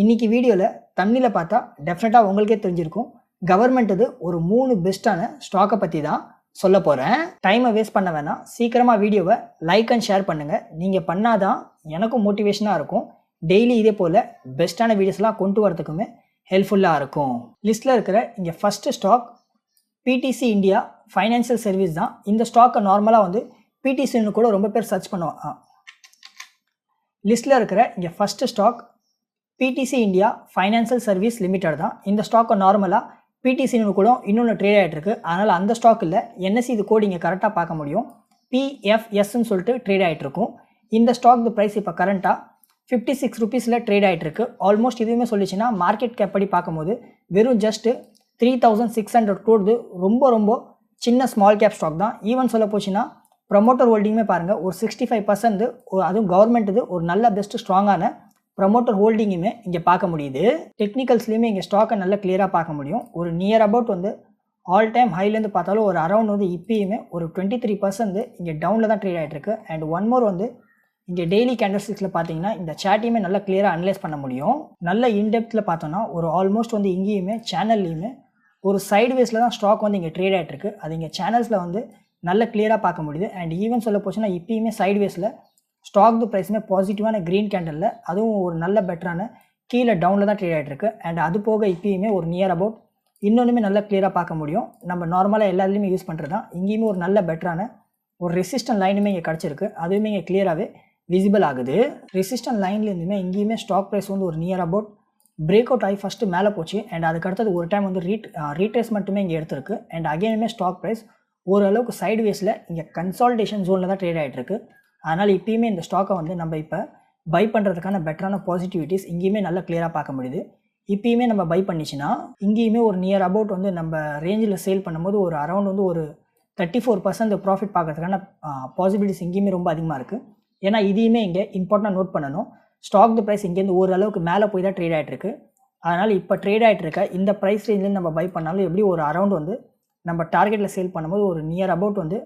இன்னைக்கு வீடியோவில் தண்ணியில் பார்த்தா டெஃபினட்டாக உங்களுக்கே தெரிஞ்சிருக்கும். கவர்மெண்ட் இது ஒரு மூணு பெஸ்ட்டான ஸ்டாக்கை பற்றி தான் சொல்ல போகிறேன் டைமை வேஸ்ட் பண்ண வேணாம். சீக்கிரமாக வீடியோவை லைக் அண்ட் ஷேர் பண்ணுங்கள் நீங்கள் பண்ணாதான் எனக்கும் மோட்டிவேஷனாக இருக்கும். டெய்லி இதே போல் பெஸ்ட்டான வீடியோஸ்லாம் கொண்டு வரதுக்குமே ஹெல்ப்ஃபுல்லாக இருக்கும். லிஸ்ட்டில் இருக்கிற இங்கே first stock PTC India financial service தான். இந்த ஸ்டாக்கை நார்மலாக வந்து பிடிசின்னு கூட ரொம்ப பேர் சர்ச் பண்ணுவாங்க. லிஸ்ட்டில் இருக்கிற இங்கே first stock PTC India financial service limited தான். இந்த ஸ்டாக்கை நார்மலாக பிடிசின்னு கூட இன்னொன்று ட்ரேட் ஆகிட்டு இருக்கு அதனால் அந்த ஸ்டாக் இல்லை. என்எஸ்சி இது கோட் இங்கே கரெக்டாக பார்க்க முடியும். பிஎஃப்எஸ்ன்னு சொல்லிட்டு ட்ரேட் ஆகிட்டு இருக்கும் இந்த ஸ்டாக் ப்ரைஸ் இப்போ கரண்ட்டாக ஃபிஃப்டி சிக்ஸ் ருபீஸில் ட்ரேட் ஆகிட்டு இருக்கு ஆல்மோஸ்ட் இதுவுமே சொல்லிச்சுன்னா மார்க்கெட் கேப் படி பார்க்கும்போது வெறும் just three thousand six hundred crore ரொம்ப ரொம்ப சின்ன ஸ்மால் கேப் ஸ்டாக் தான். ஈவன் சொல்ல போச்சுன்னா ப்ரமோட்டர் ஹோல்டிங்குமே பாருங்கள் ஒரு சிக்ஸ்டி ஃபைவ் பர்சன்ட் அதுவும் கவர்மெண்ட் இது ஒரு நல்ல பெஸ்ட்டு ஸ்ட்ராங்கான ப்ரமோட்டர் ஹோல்டிங்குமே இங்கே பார்க்க முடியுது. டெக்னிக்கல்ஸ்லேயுமே இங்கே ஸ்டாக்கை நல்லா கிளியராக பார்க்க முடியும். ஒரு நியர் அபவுட் வந்து ஆல் டைம் ஹைலேருந்து பார்த்தாலும் ஒரு அரௌண்ட் வந்து இப்பயுமே ஒரு டுவெண்ட்டி த்ரீ பர்சன்ட் இங்கே டவுனில் தான் ட்ரேட் ஆகிட்டு இருக்கு. அண்ட் ஒன் மோர் வந்து இங்கே டெய்லி கேண்டல்ஸ்டிக்ஸில் பார்த்தீங்கன்னா இந்த சேட்டையுமே நல்லா கிளியராக அனலைஸ் பண்ண முடியும். நல்ல இன்டெப்த்தில் பார்த்தோன்னா ஒரு ஆல்மோஸ்ட் வந்து இங்கேயுமே சேனல்லையுமே ஒரு சைடுவேஸில் தான் ஸ்டாக் வந்து இங்கே ட்ரேட் ஆகிட்டு இருக்கு. அது இங்கே சேனல்ஸில் வந்து நல்ல கிளியராக பார்க்க முடியுது. அண்ட் ஈவன் சொல்ல போச்சுன்னா இப்பயுமே சைடு ஸ்டாக் ஸ்டாக் ப்ரைஸுமே பாசிட்டிவான க்ரீன் கேண்டலில் அதுவும் ஒரு நல்ல பெட்டரான கீழே டவுனில் தான் ட்ரேட் ஆகிட்டு இருக்கு. அண்ட் அது போக இப்பயுமே ஒரு நியர் அபவுட் இன்னொன்றுமே நல்லா கிளியராக பார்க்க முடியும். நம்ம நார்மலாக எல்லாத்துலேயுமே யூஸ் பண்ணுறது தான். இங்கேயுமே ஒரு நல்ல பெட்டரான ஒரு ரெசிஸ்டன் லைனுமே இங்கே கிடச்சிருக்கு. அதுவுமே இங்கே கிளியராகவே விசிபிள் ஆகுது. ரெசிஸ்டன் லைன்லேருந்துமே இங்கேயுமே ஸ்டாக் ப்ரைஸ் வந்து ஒரு நியர் அபவுட் பிரேக் அவுட் ஆகி ஃபஸ்ட்டு மேலே போச்சு. அண்ட் அதுக்கு அடுத்தது ஒரு டைம் வந்து ரீட் ரீட்ரேஸ்மெண்ட்டுமே இங்கே எடுத்திருக்கு. அண்ட் அகைனுமே ஸ்டாக் ப்ரைஸ் ஓரளவுக்கு சைடு வேஸில் இங்கே கன்சால்டேஷன் ஜோனில் தான் ட்ரேட் ஆகிட்டு இருக்கு. அதனால் இப்போயுமே இந்த ஸ்டாக்கை வந்து நம்ம இப்போ பை பண்ணுறதுக்கான பெட்டரான பாசிட்டிவிட்டிஸ் இங்கேயுமே நல்லா கிளியராக பார்க்க முடியுது. இப்பயுமே நம்ம பை பண்ணிச்சுன்னா இங்கேயுமே ஒரு நியர் அபவுட் வந்து நம்ம ரேஞ்சில் சேல் பண்ணும்போது ஒரு அரௌண்ட் வந்து ஒரு தேர்ட்டி ஃபோர் பர்சன்ட் ப்ராஃபிட் பார்க்கறதுக்கான பாசிபிலிட்டிஸ் இங்கேயுமே ரொம்ப அதிகமாக இருக்குது ஏன்னா இதையுமே இங்கே இம்பார்ட்டண்டாக நோட் பண்ணணும். ஸ்டாக் ப்ரைஸ் இங்கேருந்து ஓரளவுக்கு மேலே போய் தான் ட்ரேட் ஆகிட்டுருக்கு அதனால் இப்போ ட்ரேட் ஆகிட்டுருக்க இந்த ப்ரைஸ் ரேஞ்சில் நம்ம பை பண்ணாலும் எப்படி ஒரு அரௌண்ட் வந்து நம்ம டார்கெட்டில் சேல் பண்ணும்போது ஒரு நியர் அபவுட் வந்து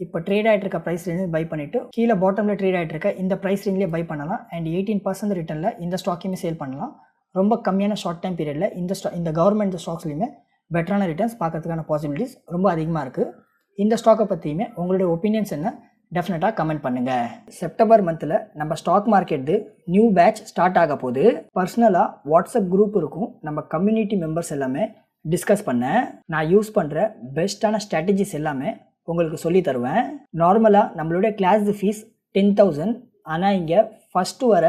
இப்போ ட்ரேட் ஆகிட்டு இருக்க ப்ரைஸ் ரேஞ்சில் பை பண்ணிவிட்டு கீழே பாட்டமில் ட்ரேட் ஆகிட்டு இருக்க இந்த ப்ரைஸ் ரேஞ்சிலே பை பண்ணலாம். அண்ட் எயிட்டீன் பர்சன்ட் ரிட்டனில் இந்த ஸ்டாக்கையுமே சேல் பண்ணலாம். ரொம்ப கம்மியான ஷார்ட் டைம் பீரியடில் இந்த ஸ்டா இந்த கவர்மெண்ட் ஸ்டாக்ஸ்லையுமே பெட்டரான ரிட்டர்ன்ஸ் பார்க்கறதுக்கான பாசிபிலிட்டிஸ் ரொம்ப அதிகமாக இருக்குது இந்த ஸ்டாக்கை பற்றியுமே உங்களுடைய ஒப்பீனியன்ஸ் என்ன? டெஃபினட்டாக கமெண்ட் பண்ணுங்கள் செப்டம்பர் மந்தில் நம்ம stock market new batch start ஆக போது பர்சனலாக வாட்ஸ்அப் குரூப் இருக்கும். நம்ம கம்யூனிட்டி மெம்பர்ஸ் எல்லாமே டிஸ்கஸ் பண்ணேன். நான் யூஸ் பண்ணுற பெஸ்ட்டான ஸ்ட்ராட்டஜிஸ் எல்லாமே உங்களுக்கு சொல்லி தருவேன். நார்மலாக நம்மளுடைய கிளாஸ் ஃபீஸ் டென் தௌசண்ட் ஆனால் இங்கே ஃபஸ்ட்டு வர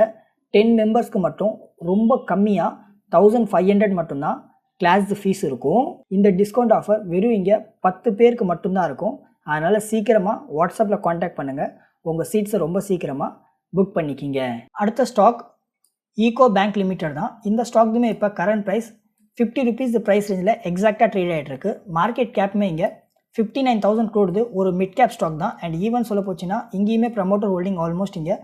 டென் மெம்பர்ஸ்க்கு மட்டும் ரொம்ப கம்மியாக தௌசண்ட் ஃபைவ் ஹண்ட்ரட் மட்டும்தான் கிளாஸ் ஃபீஸ் இருக்கும். இந்த டிஸ்கவுண்ட் ஆஃபர் வெறும் இங்கே பத்து பேருக்கு மட்டும்தான் இருக்கும். அதனால் சீக்கிரமாக வாட்ஸ்அப்பில் காண்டாக்ட் பண்ணுங்கள் உங்கள் சீட்ஸை ரொம்ப சீக்கிரமாக புக் பண்ணிக்கிங்க. அடுத்த ஸ்டாக் ஈகோ பேங்க் லிமிடெட் தான். இந்த ஸ்டாக்குமே இப்போ current price fifty rupees price ரேஞ்சில் எக்ஸாக்டாக ட்ரேட் ஆகிட்டு இருக்கு மார்க்கெட் கேப்புமே இங்கே ஃபிஃப்டி நைன் தௌசண்ட் க்ரோடுது ஒரு மிட் கேப் ஸ்டாக் தான். அண்ட் ஈவன் சொல்ல போச்சுன்னா இங்கேயுமே ப்ரமோட்டர் ஹோல்டிங் ஆல்மோஸ்ட் இங்கே.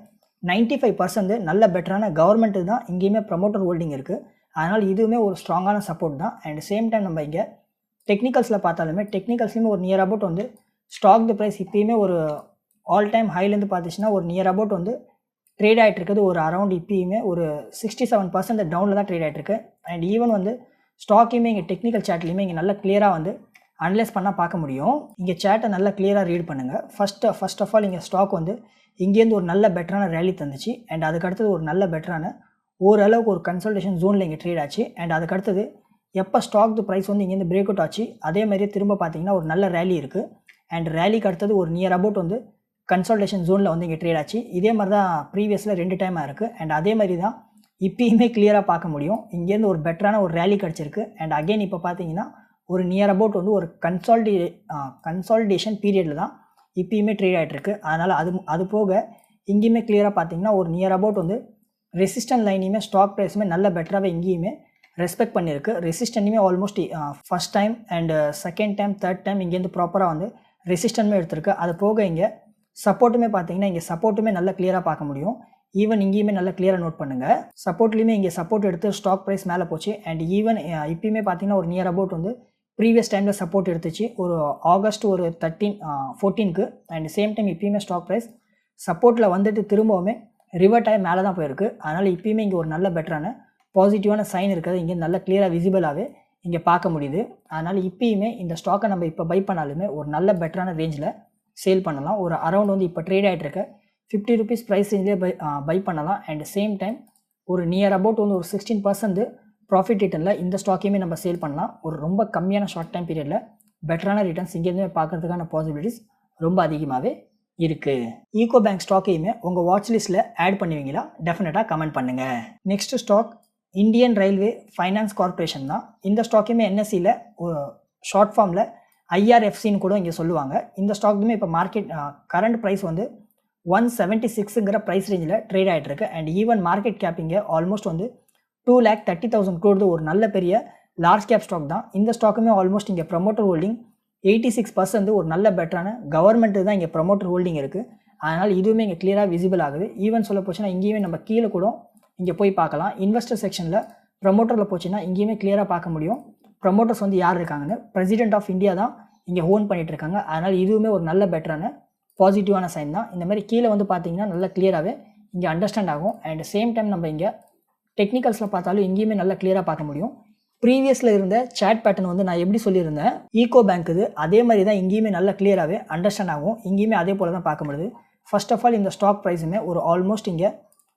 நைன்ட்டி ஃபைவ் பர்சன்ட் நல்ல பெட்டரான கவர்மெண்ட்டு தான் இங்கேயுமே ப்ரமோட்டர் ஹோல்டிங் இருக்குது அதனால் இதுவுமே ஒரு ஸ்ட்ராங்கான சப்போர்ட் தான். அண்ட் சேம் டைம் நம்ம இங்கே டெக்னிக்கல்ஸில் பார்த்தாலுமே டெக்னிக்கல்ஸ்லேயுமே ஒரு நியர் அபவுட் வந்து ஸ்டாக் த ப்ரைஸ் இப்போயுமே ஒரு ஆல் டைம் ஹைலேருந்து பார்த்துச்சுன்னா ஒரு நியர் அபவுட் வந்து ட்ரேட் ஆகிட்டு இருக்குது. ஒரு அரௌண்ட் இப்பயுமே ஒரு சிக்ஸ்டி செவன் பர்சன்ட் டவுனில் தான் ட்ரேட் ஆகிட்டு இருக்கு. அண்ட் ஈவன் வந்து ஸ்டாக்கையுமே இங்கே டெக்னிக்கல் சேட்லையுமே இங்கே நல்லா கிளியராக வந்து அனலைஸ் பண்ணால் பார்க்க முடியும். இங்கே சேட்டை நல்லா கிளியராக ரீட் பண்ணுங்கள் ஃபஸ்ட்டு ஃபஸ்ட் ஆஃப் ஆல் இங்கே ஸ்டாக் வந்து இங்கேருந்து ஒரு நல்ல பெட்டரான ரேலி தந்துச்சு. அண்ட் அதுக்கடுத்தது ஒரு நல்ல பெட்டரான ஓரளவுக்கு ஒரு கன்சல்டேஷன் ஜோனில் இங்கே ட்ரேட் ஆச்சு. அண்ட் அதுக்கடுத்தது எப்போ ஸ்டாக் ப்ரைஸ் வந்து இங்கேருந்து பிரேக் அவுட் ஆச்சு அதே மாதிரியே திரும்ப பார்த்தீங்கன்னா ஒரு நல்ல ரேலி இருக்குது அண்ட் ரேலிக்கு அடுத்தது ஒரு நியர் அபவுட் வந்து கன்சல்டேஷன் ஜோனில் வந்து இங்கே ட்ரேட் ஆச்சு. இதே மாதிரி தான் ப்ரீவியஸில் ரெண்டு டைமாக இருக்குது அண்ட் அதே மாதிரி தான் இப்போயுமே கிளியராக பார்க்க முடியும். இங்கேருந்து ஒரு பெட்டரான ஒரு ரேலி கிடச்சிருக்கு. அண்ட் அகெயின் இப்போ பார்த்தீங்கன்னா ஒரு நியர் அபவுட் வந்து ஒரு கன்சால்டே கன்சால்டேஷன் பீரியடில் தான் இப்பயுமே ட்ரேட் ஆகிட்டுருக்கு அதனால் அது அது போக இங்கேயுமே கிளியராக பார்த்தீங்கன்னா ஒரு நியர் அபவுட் வந்து ரெசிஸ்டன் லைனையுமே ஸ்டாக் ப்ரைஸுமே நல்ல பெட்டராகவே இங்கேயுமே ரெஸ்பெக்ட் பண்ணியிருக்கு. ரெசிஸ்டன்ட்டுமே almost first time and second time third time இங்கேருந்து ப்ராப்பராக வந்து ரெசிஸ்டன்மே எடுத்திருக்கு. அது போக இங்கே சப்போர்ட்டுமே பார்த்தீங்கன்னா இங்கே சப்போர்ட்டுமே நல்லா கிளியராக பார்க்க முடியும். ஈவன் இங்கேயுமே நல்லா கிளியராக நோட் பண்ணுங்கள் சப்போர்ட்லேயுமே இங்கே சப்போர்ட் எடுத்து ஸ்டாக் ப்ரைஸ் மேலே போச்சு. அண்ட் ஈவன் இப்பயுமே பார்த்தீங்கன்னா ஒரு நியர் அபவுட் வந்து ப்ரீவியஸ் டைமில் சப்போர்ட் எடுத்துச்சு. ஒரு ஆகஸ்ட் ஒரு தேர்ட்டீன் ஃபோர்டீனுக்கு அண்ட் சேம் டைம் இப்பயுமே ஸ்டாக் ப்ரைஸ் சப்போர்ட்டில் வந்துட்டு திரும்பவுமே ரிவர்ட் ஆகி மேலே தான் போயிருக்கு. அதனால் இப்பயுமே இங்கே ஒரு நல்ல பெட்டரான பாசிட்டிவான சைன் இருக்கிறது இங்கே நல்ல கிளியராக விசிபிளாகவே இங்கே பார்க்க முடியுது. அதனால் இப்பயுமே இந்த ஸ்டாக்கை நம்ம இப்போ பை பண்ணாலுமே ஒரு நல்ல பெட்டரான ரேஞ்சில் சேல் பண்ணலாம். ஒரு அரௌண்ட் வந்து இப்போ ட்ரேட் ஆகிட்டு இருக்க. ஃபிஃப்டி ருபீஸ் ப்ரைஸ் ரேஞ்சிலே பை பை பண்ணலாம். அண்ட் சேம் டைம் ஒரு நியர் அபவுட் வந்து ஒரு சிக்ஸ்டீன் பர்சன்ட் ப்ராஃபிட் ரிட்டனில் இந்த ஸ்டாக்கையுமே நம்ம சேல் பண்ணலாம். ஒரு ரொம்ப கம்மியான ஷார்ட் டைம் பீரியடில் பெட்டரான ரிட்டர்ன்ஸ் இங்கேருந்துமே பார்க்கறதுக்கான பாசிபிலிட்டிஸ் ரொம்ப அதிகமாகவே இருக்குது ஈகோ பேங்க் ஸ்டாக்கையுமே உங்கள் வாட்ச் லிஸ்ட்டில் ஆட் பண்ணுவீங்களா? டெஃபினட்டாக கமெண்ட் பண்ணுங்கள் next stock Indian railway finance corporation தான். இந்த ஸ்டாக்கையுமே என்எஸ்சியில் ஷார்ட் ஃபார்மில் ஐஆர்எஃப்சின்னு கூட இங்கே சொல்லுவாங்க. இந்த ஸ்டாக்குமே இப்போ மார்க்கெட் கரண்ட் ப்ரைஸ் வந்து ஒன் செவன்ட்டி சிக்ஸுங்கிற ப்ரைஸ் ரேஞ்சில் ட்ரேட் ஆகிட்டு இருக்கு அண்ட் ஈவன் மார்க்கெட் கேப்பிங்க ஆல்மோஸ்ட் வந்து two lakh thirty thousand crore ஒரு நல்ல பெரிய லார்ஜ் கேப் ஸ்டாக் தான். இந்த ஸ்டாக்குமே ஆல்மோஸ்ட் இங்கே promoter holding eighty six percent ஒரு நல்ல பெட்டரான கவர்மெண்ட்டு தான் இங்கே ப்ரமோட்டர் ஹோல்டிங் இருக்குது அதனால் இதுவுமே இங்கே கிளியராக விசிபிள் ஆகுது. ஈவன் சொல்ல போச்சுன்னா இங்கேயுமே நம்ம கீழே கூட இங்கே போய் பார்க்கலாம். இன்வெஸ்டர் செக்ஷனில் ப்ரமோட்டரில் போச்சுன்னா இங்கேயுமே கிளியராக பார்க்க முடியும். ப்ரமோட்டர்ஸ் வந்து யார் இருக்காங்கன்னு? பிரசிடென்ட் ஆஃப் இந்தியா தான் இங்கே ஹோன் பண்ணிகிட்டு இருக்காங்க. அதனால் இதுவுமே ஒரு நல்ல பெட்டரான பாசிட்டிவான சைன் தான். இந்த மாதிரி கீழே வந்து பார்த்தீங்கன்னா நல்லா கிளியராகவே இங்கே அண்டர்ஸ்டாண்ட் ஆகும். அண்ட் சேம் டைம் நம்ம இங்கே டெக்னிக்கல்ஸில் பார்த்தாலும் இங்கேயுமே நல்லா கிளியராக பார்க்க முடியும். ப்ரீவியஸில் இருந்த சேட் பேட்டர்ன் வந்து நான் எப்படி சொல்லியிருந்தேன்? ஈகோ பேங்க் இது அதே மாதிரி தான் இங்கேயுமே நல்லா கிளியராகவே அண்டர்ஸ்டாண்ட் ஆகும். இங்கேயுமே அதே போல் தான் பார்க்க முடியுது. ஃபர்ஸ்ட் ஆஃப் ஆல் இந்த ஸ்டாக் ப்ரைஸுமே ஒரு ஆல்மோஸ்ட் இங்கே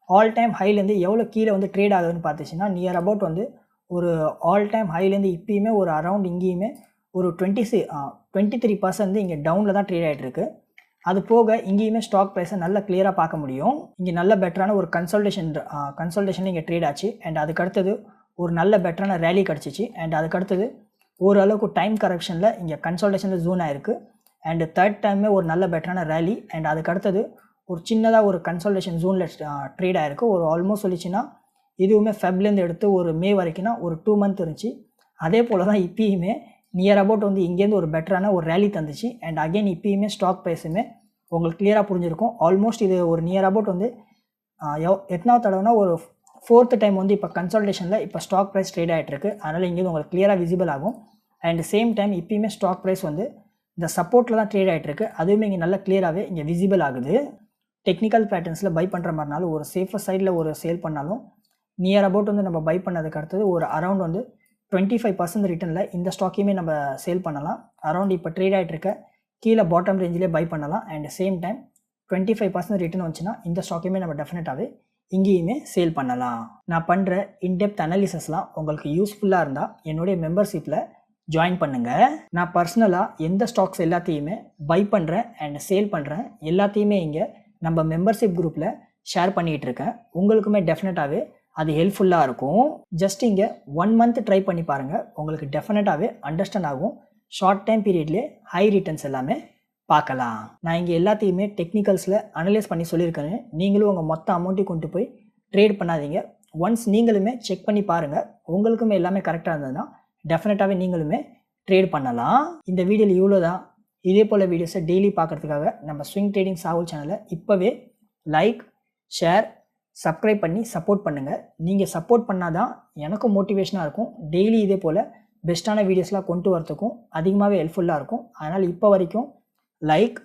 ஆல் டைம் ஹைலேருந்து எவ்வளோ கீழே வந்து ட்ரேட் ஆகுதுன்னு பார்த்துச்சுன்னா நியர் அபவுட் வந்து ஒரு ஆல் டைம் ஹைலேருந்து இப்பயுமே ஒரு அரவுண்ட் இங்கேயுமே ஒரு டுவெண்ட்டி சி டுவெண்ட்டி த்ரீ பர்சன்ட் இங்கே டவுனில் தான் ட்ரேட் ஆகிட்டு இருக்குது அது போக இங்கேயுமே ஸ்டாக் ப்ரைஸை நல்லா கிளியராக பார்க்க முடியும். இங்கே நல்ல பெட்டரான ஒரு கன்சல்டேஷன் கன்சல்டேஷன் இங்கே ட்ரேட் ஆச்சு. அண்ட் அதுக்கு அடுத்தது ஒரு நல்ல பெட்டரான ரேலி கிடச்சிச்சு. அண்ட் அதுக்கு அடுத்தது ஓரளவுக்கு டைம் கரெக்ஷனில் இங்கே கன்சல்டேஷனில் ஜூன் ஆயிருக்கு. அண்ட் தேர்ட் டைமே ஒரு நல்ல பெட்டரான ரேலி அண்ட் அதுக்கு அடுத்தது ஒரு சின்னதாக ஒரு கன்சல்டேஷன் ஜூனில் ட்ரேட் ஆயிருக்கு. ஒரு ஆல்மோஸ்ட் சொல்லிச்சுன்னா இதுவுமே ஃபெப்லேருந்து எடுத்து ஒரு மே வரைக்கும்னா ஒரு டூ மந்த் இருந்துச்சு. அதே போல் தான் இப்பயுமே நியர் அபவுட் வந்து இங்கேருந்து ஒரு பெட்டரான ஒரு ரேலி தந்துச்சு. அண்ட் அகைன் இப்பயுமே ஸ்டாக் ப்ரைஸுமே உங்களுக்கு கிளியராக புரிஞ்சிருக்கும். ஆல்மோஸ்ட் இது ஒரு நியர் அபவுட் வந்து எத்தனாவது தடவைனா ஒரு ஃபோர்த்து டைம் வந்து இப்போ கன்சல்டேஷனில் இப்போ ஸ்டாக் ப்ரைஸ் ட்ரேட் ஆகிட்டுருக்கு அதனால் இங்கேருந்து உங்களுக்கு கிளியராக விசிபிள் ஆகும். அண்ட் சேம் டைம் இப்பயுமே ஸ்டாக் ப்ரைஸ் வந்து இந்த சப்போர்ட்டில் தான் ட்ரேட் ஆகிட்டு இருக்கு அதுவுமே இங்கே நல்லா கிளியராகவே இங்கே விசிபிள் ஆகுது. டெக்னிக்கல் பேட்டர்ன்ஸில் பை பண்ணுற மாதிரினாலும் ஒரு சேஃபர் சைடில் ஒரு சேல் பண்ணாலும் நியர் அபவுட் வந்து நம்ம பை பண்ணதுக்கு அடுத்தது ஒரு அரௌண்ட் வந்து டுவெண்ட்டி ஃபைவ் பர்சன்ட் ரிட்டனில் இந்த ஸ்டாக்கையுமே நம்ம சேல் பண்ணலாம். அரௌண்ட் இப்போ ட்ரேட் ஆகிட்டு இருக்க கீழே பாட்டம் ரேஞ்சிலே பை பண்ணலாம். And same time twenty five percent return வந்துச்சுன்னா இந்த ஸ்டாக்கையுமே நம்ம டெஃபினட்டாகவே இங்கேயுமே சேல் பண்ணலாம். நான் பண்ணுற இன்டெப்த் அனாலிசஸ்லாம் உங்களுக்கு யூஸ்ஃபுல்லாக இருந்தால் என்னுடைய மெம்பர்ஷிப்பில் ஜாயின் பண்ணுங்கள் நான் பர்சனலாக எந்த ஸ்டாக்ஸ் எல்லாத்தையுமே பை பண்ணுறேன் அண்ட் சேல் பண்ணுறேன் எல்லாத்தையுமே இங்கே நம்ம மெம்பர்ஷிப் குரூப்பில் ஷேர் பண்ணிகிட்டு இருக்கேன். உங்களுக்குமே டெஃபினட்டாகவே அது ஹெல்ப்ஃபுல்லாக இருக்கும். ஜஸ்ட் இங்கே ஒன் மந்த் ட்ரை பண்ணி பாருங்கள் உங்களுக்கு டெஃபினட்டாகவே அண்டர்ஸ்டாண்ட் ஆகும். ஷார்ட் டைம் பீரியட்லேயே ஹை ரிட்டர்ன்ஸ் எல்லாமே பார்க்கலாம். நான் இங்கே எல்லாத்தையுமே டெக்னிக்கல்ஸில் அனலைஸ் பண்ணி சொல்லியிருக்கேன். நீங்களும் உங்கள் மொத்த அமௌண்ட்டையும் கொண்டு போய் ட்ரேட் பண்ணாதீங்க. ஒன்ஸ் நீங்களுமே செக் பண்ணி பாருங்கள் உங்களுக்குமே எல்லாமே கரெக்டாக இருந்ததுன்னா டெஃபினட்டாகவே நீங்களுமே ட்ரேட் பண்ணலாம். இந்த வீடியோவில் இவ்வளோ தான் இதே போல் வீடியோஸை டெய்லி பார்க்குறதுக்காக நம்ம ஸ்விங் ட்ரேடிங் சாகுல் சேனலை இப்போவே லைக் ஷேர் சப்ஸ்கிரைப் பண்ணி சப்போர்ட் பண்ணுங்கள் நீங்கள் சப்போர்ட் பண்ணால் தான் எனக்கும் மோட்டிவேஷனாக இருக்கும். டெய்லி இதே போல் பெஸ்ட்டான வீடியோஸ்லாம் கொண்டு வரத்துக்கும் அதிகமாகவே ஹெல்ப்ஃபுல்லாக இருக்கும். அதனால் இப்போ வரைக்கும் லைக்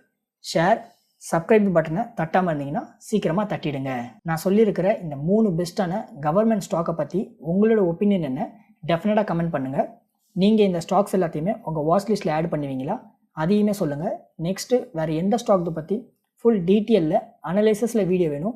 ஷேர் சப்ஸ்கிரைப் பட்டனை தட்டாமல் இருந்தீங்கன்னா சீக்கிரமாக தட்டிடுங்க. நான் சொல்லியிருக்கிற இந்த மூணு பெஸ்ட்டான கவர்மெண்ட் ஸ்டாக்கை பற்றி உங்களோட ஒப்பீனியன் என்ன? டெஃபினட்டாக கமெண்ட் பண்ணுங்கள் நீங்கள் இந்த ஸ்டாக்ஸ் எல்லாத்தையுமே உங்கள் வாட்ச் லிஸ்ட்டில் ஆட் பண்ணுவீங்களா? அதையுமே சொல்லுங்கள் நெக்ஸ்ட்டு வேறு எந்த ஸ்டாக் பற்றி ஃபுல் டீட்டெயிலில் அனலைசஸில் வீடியோ வேணும்.